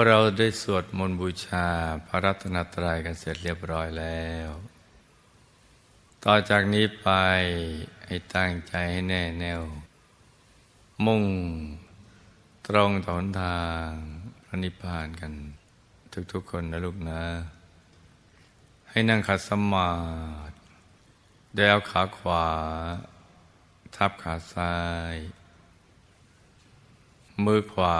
มื่อเราได้สวดมนต์บูชาพระรัตนตรัยกันเสร็จเรียบร้อยแล้ว ต่อจากนี้ไปให้ตั้งใจให้แน่แน่ว มุ่งตรงต่อหนทางพระนิพพานกัน ทุกๆคนนะลูกนะ ให้นั่งขัดสมาธิโดยเอาขาขวา ทับขาซ้าย มือขวา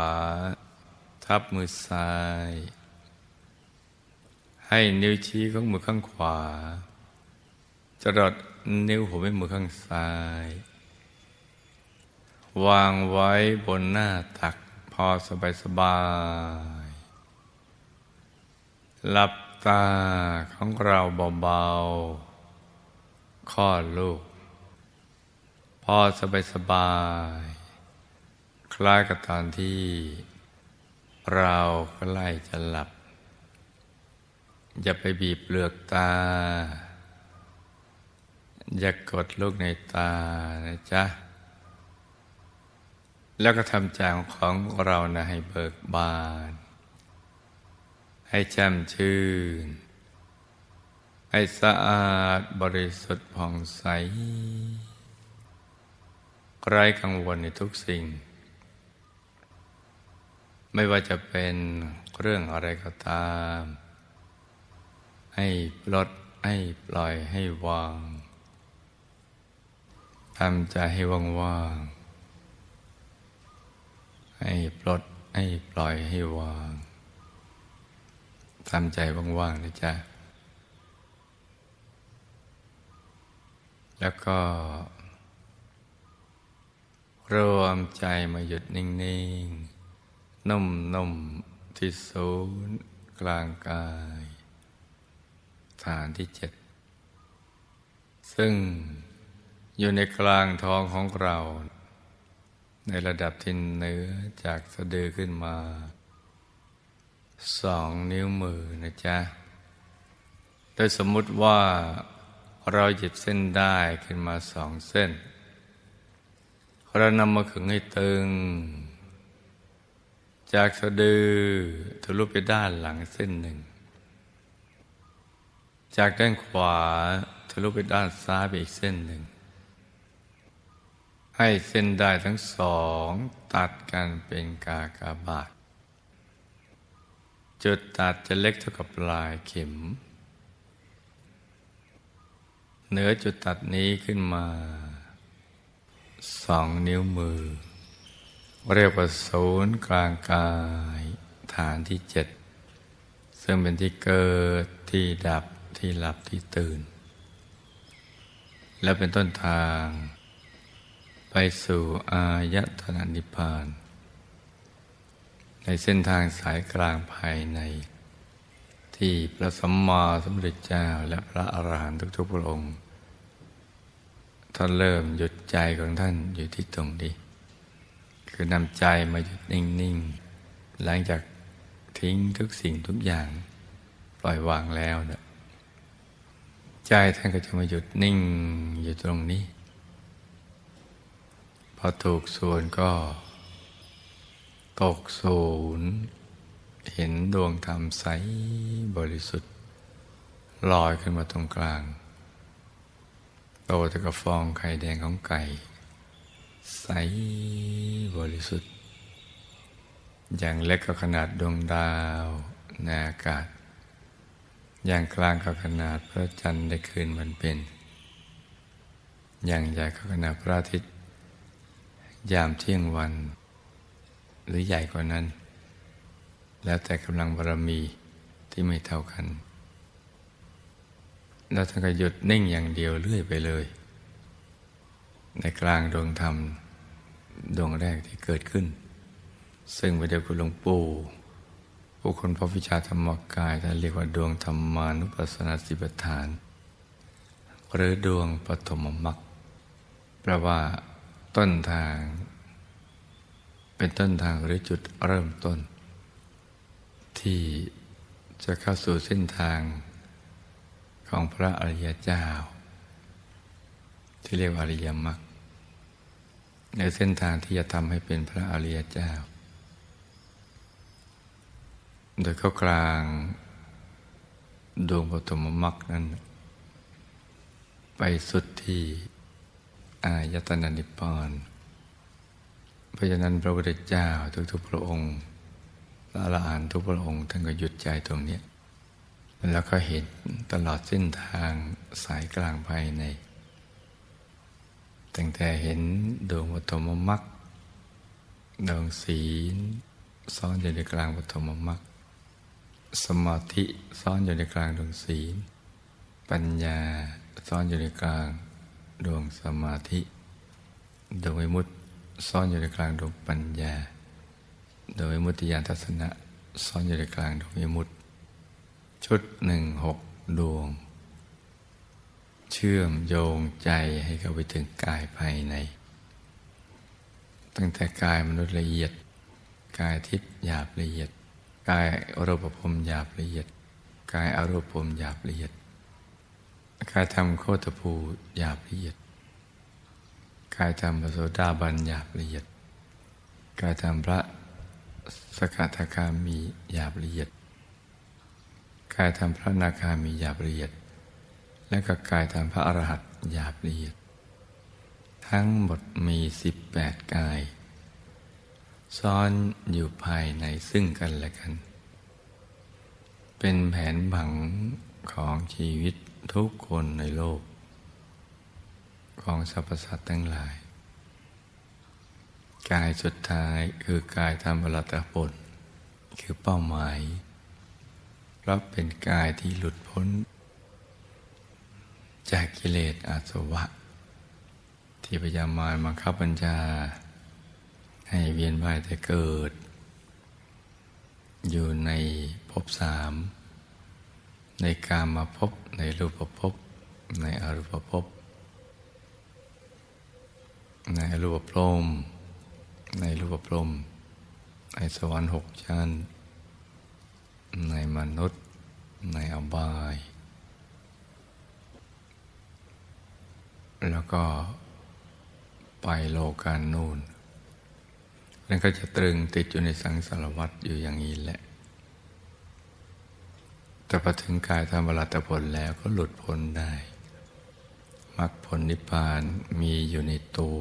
ทับมือซ้าย ให้นิ้วชี้ของมือข้างขวาจรดนิ้วหัวแม่มือข้างซ้าย วางไว้บนหน้าตักพอสบายสบายหลับตาของเราเบาๆคลอลูก พอสบายสบาย คล้ายกับตอนที่ เราใกล้จะหลับ อย่าไปบีบเปลือกตา อย่ากดลูกในตานะจ๊ะ แล้วก็ทำใจของเรานะให้เบิกบาน ให้แจ่มชื่น ให้สะอาดบริสุทธิ์ผ่องใส ไร้กังวลในทุกสิ่ง ไม่ว่าจะเป็นเรื่องอะไรก็ตาม ให้ปลดให้ปล่อยให้วางทำใจให้ว่างๆให้ปลดให้ปล่อยให้วางทำใจว่างๆนะจ๊ะแล้วก็ รวมใจมาหยุดนิ่ง ๆ นุ่มๆที่ศูนย์กลางกาย ฐานที่เจ็ด ซึ่งอยู่ในกลางท้องของเรา ในระดับที่เนื้อจากสะดือขึ้นมาสองนิ้วมือนะจ๊ะ โดยสมมุติว่าเราหยิบเส้นได้ขึ้นมาสองเส้น เรานำมาขึงให้ตึง จากสะดือทะลุไปด้านหลังเส้นหนึ่ง จากด้านขวาทะลุไปด้านซ้ายไปอีกเส้นหนึ่ง ให้เส้นได้ทั้งสองตัดกันเป็นกากาบาท จุดตัดจะเล็กเท่ากับปลายเข็ม เหนือจุดตัดนี้ขึ้นมาสองนิ้วมือ เรียกว่าศูนย์กลางกายฐานที่เจ็ดซึ่งเป็นที่เกิดที่ดับที่หลับที่ตื่น และเป็นต้นทาง ไปสู่อายตนะนิพพาน ในเส้นทางสายกลางภายใน ที่พระสัมมาสัมพุทธเจ้าและพระอรหันต์ทุกๆพระองค์ท่านเริ่มหยุดใจของท่านอยู่ที่ตรงนี้ คือนำใจมาหยุดนิ่ง ๆ หลังจากทิ้งทุกสิ่งทุกอย่าง ปล่อยวางแล้วเนี่ยใจท่านก็จะมาหยุดนิ่งอยู่ตรงนี้ พอถูกส่วนก็ ตกศูนย์เห็นดวงธรรมใสบริสุทธิ์ ลอยขึ้นมาตรงกลาง โตเท่ากับฟองไข่แดงของไก่ ใสบริสุทธิ์ อย่างเล็กก็ขนาดดวงดาวในอากาศ อย่างกลางก็ขนาดพระจันทร์ในคืนวันเป็น อย่างใหญ่ก็ขนาดพระอาทิตย์ยามเที่ยงวัน หรือใหญ่กว่านั้น แล้วแต่กำลังบารมีที่ไม่เท่ากัน แล้วท่านก็หยุดนิ่งอย่างเดียวเรื่อยไปเลย ในกลางดวงธรรมดวงแรกที่เกิดขึ้น ซึ่งไปเดียวคุณหลวงปู่ผู้คนพบวิชาธรรมกายท่านเรียกว่าดวงธรรมานุปัสสนาสิบฐาน หรือดวงปฐมมรรคแปลว่า ต้นทาง เป็นต้นทางหรือจุดเริ่มต้น ที่จะเข้าสู่เส้นทางของพระอริยเจ้า ที่เรียกว่าอริยมรรคในเส้นทางที่จะทำให้เป็นพระอริยเจ้า โดยเข้ากลางดวงปฐมมรรคนั้น ไปสุดที่อายตนะนิพพานเพราะฉะนั้นพระพุทธเจ้าทุกๆพระองค์พระอรหันตุกพระองค์ท่านก็หยุดใจตรงนี้ แล้วก็เห็นตลอดเส้นทางสายกลางภายใน ตั้งแต่เห็นดวงปฐมมรรคดวงศีลซ้อนอยู่ในกลางปฐมมรรคสมาธิซ้อนอยู่ในกลางดวงศีล ปัญญาซ้อนอยู่ในกลางดวงสมาธิดวงวิมุตติซ่อนอยู่ในกลางดวงปัญญาโดยมุติยานทัศนะซ่อนอยู่ในกลางดวงวิมุตติ ชุดหนึ่งหกดวง เชื่อมโยงใจให้เข้าไปถึงกายภายใน ตั้งแต่กายมนุษย์ละเอียด กายทิพย์หยาบละเอียด กายอรูปภพหยาบละเอียด กายอรูปภพหยาบละเอียด กายธรรมโคตภูหยาบละเอียด กายธรรมพระโสดาบันหยาบละเอียด กายธรรมพระสกทาคามีหยาบละเอียด กายธรรมพระนาคามีหยาบละเอียด และก็กายธรรมพระอรหันต์หยาบละเอียด ทั้งหมดมีสิบแปดกายซ้อนอยู่ภายในซึ่งกันและกัน เป็นแผนผังของชีวิตทุกคนในโลก ของสรรพสัตว์ทั้งหลาย กายสุดท้ายคือกายธรรมรัตผลคือเป้าหมายเพราะเป็นกายที่หลุดพ้น จากกิเลสอาสวะ ที่พยายามมารบังคับบัญชา ให้เวียนว่ายแต่เกิด อยู่ในภพสาม ในกามาภพในรูปภพในอรูปภพในรูปพรม ในรูปพรมในสวรรค์หกชั้น ในมนุษย์ ในอบาย แล้วก็ไปโลกานูนนั่นก็จะตรึงติดอยู่ในสังสารวัฏอยู่อย่างนี้แหละ แต่พอถึงกายธรรมรัตผลแล้วก็หลุดพ้นได้มรรคผลนิพพานมีอยู่ในตัว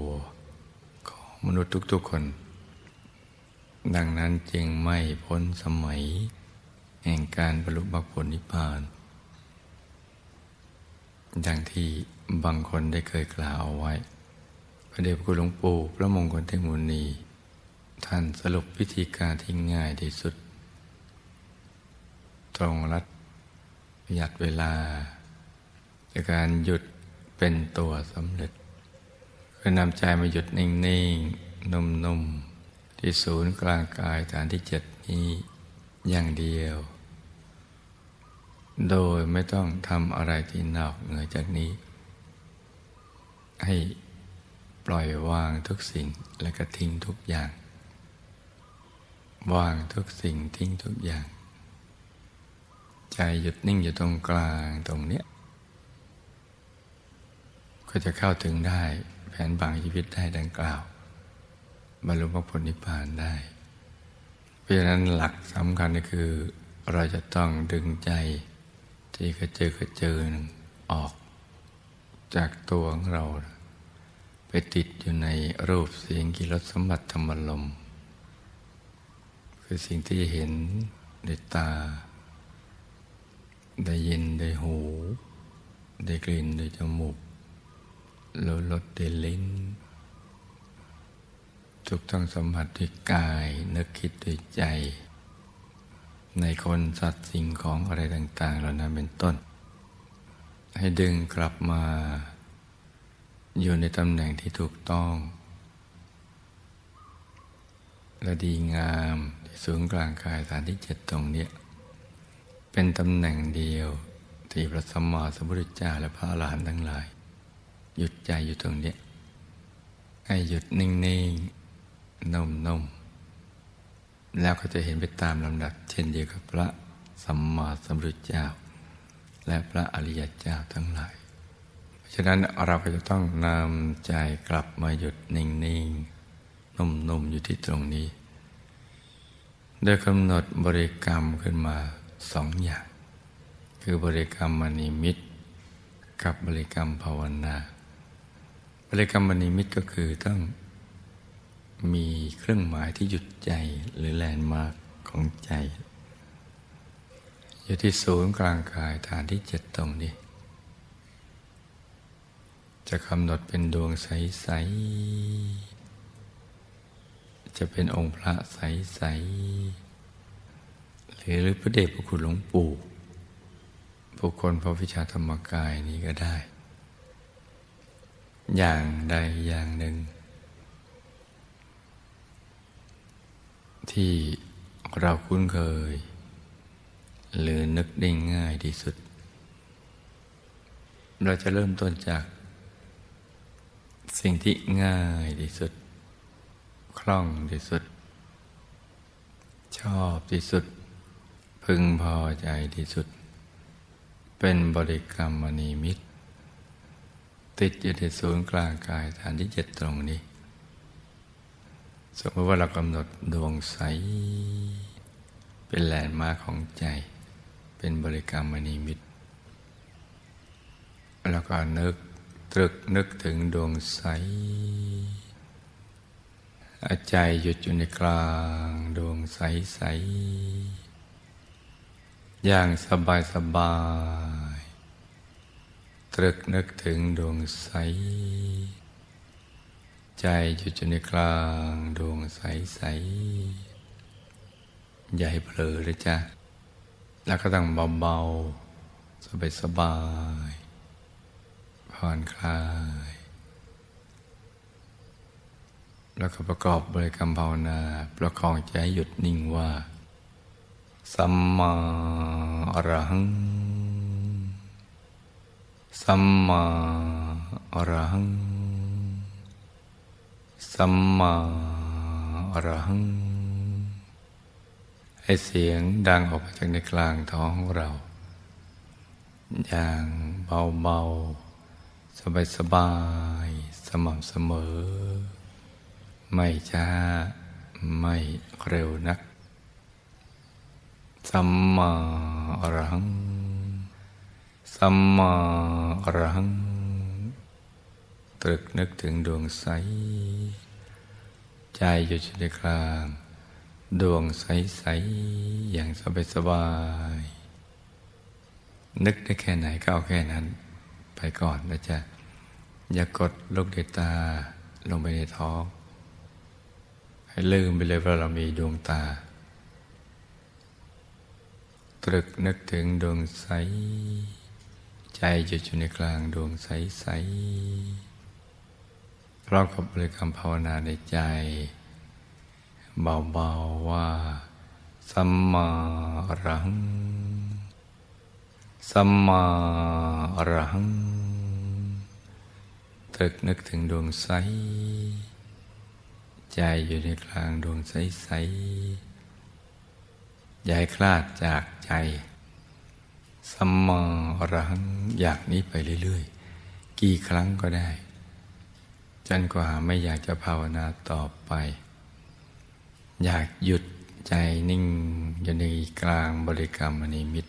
ของมนุษย์ทุกๆคน ดังนั้นจึงไม่พ้นสมัย แห่งการบรรลุมรรคผลนิพพาน ดังที่ บางคนได้เคยกล่าวเอาไว้ พระเดชพระคุณหลวงปู่พระมงคลเทมุนี ท่านสรุปวิธีการที่ง่ายที่สุด ตรงรัดประหยัดเวลาในการหยุดเป็นตัวสำเร็จคือนำใจมาหยุดนิ่งๆ นุ่มๆ ที่ศูนย์กลางกายฐานที่เจ็ดนี้อย่างเดียว โดยไม่ต้องทำอะไรที่นอกเหนือจากนี้ ให้ปล่อยวางทุกสิ่งและก็ทิ้งทุกอย่าง วางทุกสิ่งทิ้งทุกอย่าง ใจหยุดนิ่งอยู่ตรงกลางตรงเนี้ยก็จะเข้าถึงได้แผนบางชีวิตได้ดังกล่าวบรรลุมรรคผลนิพพานได้ เพราะฉะนั้นหลักสำคัญก็คือ เราจะต้องดึงใจที่กระเจอกระเจิงออก จากตัวของเรา ไปติดอยู่ในรูปเสียงกิรสมบัติธรรมลม คือสิ่งที่เห็นด้ตา ได้ยินด้หู ได้กลิ่นด้จมูกเราลดเดลิ้นทุกทั้งสัมผัสด้วยกาย นึกคิดด้วยใจ ในคนสัตว์สิ่งของอะไรต่าง ๆ เหล่านั้นเป็นต้น ให้ดึงกลับมา อยู่ในตำแหน่งที่ถูกต้อง และดีงามที่สูงกลางกายฐานที่เจ็ดตรงนี้ เป็นตำแหน่งเดียวที่พระสัมมาสัมพุทธเจ้าและพระอรหันต์ทั้งหลาย หยุดใจอยู่ตรงนี้ ให้หยุดนิ่งๆนุ่มๆแล้วก็จะเห็นไปตามลำดับเช่นเดียวกับพระสัมมาสัมพุทธเจ้า และพระอริยเจ้าทั้งหลาย เพราะฉะนั้นเราก็จะต้องนำใจกลับมาหยุดนิ่งๆ นุ่มๆ อยู่ที่ตรงนี้โดยกำหนดบริกรรมขึ้นมาสองอย่าง คือบริกรรมมณีมิตร กับบริกรรมภาวนา บริกรรมมณีมิตรก็คือต้องมีเครื่องหมายที่หยุดใจหรือแลนด์มาร์กของใจ อยู่ที่ศูนย์กลางกายฐานที่เจ็ดตรงนี้ จะกำหนดเป็นดวงใส ๆ จะเป็นองค์พระใส ๆ หรือพระเดชพระคุณหลวงปู่บุคคลพระวิชาธรรมกายนี้ก็ได้ อย่างใดอย่างหนึ่ง ที่เราคุ้นเคย หรือนึกได้ง่ายที่สุด เราจะเริ่มต้นจาก สิ่งที่ง่ายที่สุด คล่องที่สุด ชอบที่สุด พึงพอใจที่สุด เป็นบริกรรมมณีมิตร ติดอยู่ในศูนย์กลางกายฐานที่เจ็ดตรงนี้ สมมติว่าเรากำหนดดวงใสเป็นแลนด์มาร์คของใจ เป็นบริกรรมมณีมิตรแล้วก็นึกตรึกนึกถึงดวงใสใจหยุดอยู่ในกลางดวงใสใสอย่างสบายสบาย ตรึกนึกถึงดวงใส ใจหยุดอยู่ในกลางดวงใสใสอย่าให้เผลอเลยจ้ะ แล้วก็ต้องเบาๆ สบายสบายผ่อนคลาย แล้วก็ประกอบบริกรรมภาวนา ประคองใจให้หยุดนิ่งว่า สัมมาอรหัง สัมมาอรหัง สัมมาอรหัง ให้เสียงดังออกมาจากในกลางท้องของเรา อย่างเบาๆ สบายๆ สม่ำเสมอ ไม่ช้า ไม่เร็วนัก สัมมาอรัง สัมมาอรัง ตรึกนึกถึงดวงใส ใจอยู่ในกลาง ดวงใส ๆ อย่างสบายสบายๆนึกได้แค่ไหนก็เอาแค่นั้น ไปก่อนนะจ๊ะ อย่ากดลูกเดตาลงไปในท้อง ให้ลืมไปเลยว่าเรามีดวงตา ตรึกนึกถึงดวงใส ใจหยุดอยู่ในกลางดวงใสใสพร้อมกับบริกรรมภาวนาในใจ เบาๆว่า สัมมารัง สัมมารังตรึกนึกถึงดวงใส ใจอยู่ในกลางดวงใสใสย่าให้คลาดจากใจ สัมมารังอย่างนี้ไปเรื่อยๆ กี่ครั้งก็ได้ จนกว่าไม่อยากจะภาวนาต่อไป อยากหยุดใจนิ่งอยู่ในกลางบริกรรมมณีมิต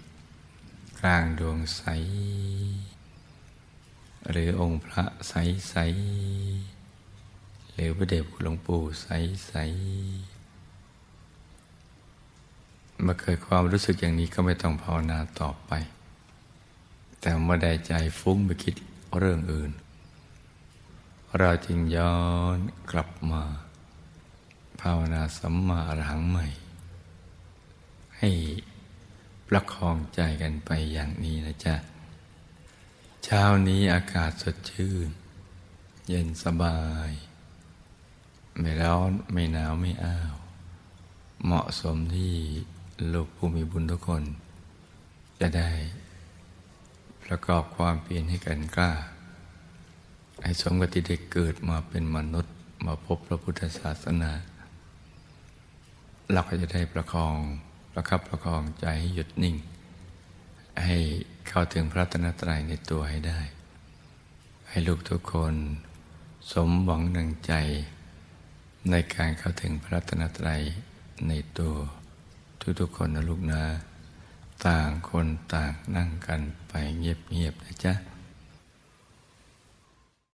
กลางดวงใส หรือองค์พระใสใสหรือพระเดชคุณหลวงปู่ใสใสเมื่อเกิดความรู้สึกอย่างนี้ก็ไม่ต้องภาวนาต่อไป แต่เมื่อใดใจฟุ้งไปคิดเรื่องอื่น เราจึงย้อนกลับมาาวนาสัมมาอรหังใหม่ ให้ประคองใจกันไปอย่างนี้นะจ๊ะ เช้านี้อากาศสดชื่น เย็นสบาย ไม่ร้อนไม่หนาวไม่อ้าว เหมาะสมที่ลูกผู้มีบุญทุกคน จะได้ประกอบความเปลี่ยนให้กันกล้า ให้สมกับที่ได้เกิดมาเป็นมนุษย์มาพบพระพุทธศาสนา เราก็จะได้ประคองประคับประคองใจให้หยุดนิ่ง ให้เข้าถึงพระตนตรัยในตัวให้ได้ ให้ลูกทุกคนสมหวังดังใจ ในการเข้าถึงพระตนตรัยในตัว ทุกๆคนนะลูกนะ ต่างคนต่างนั่งกันไปเงียบๆนะจ๊ะ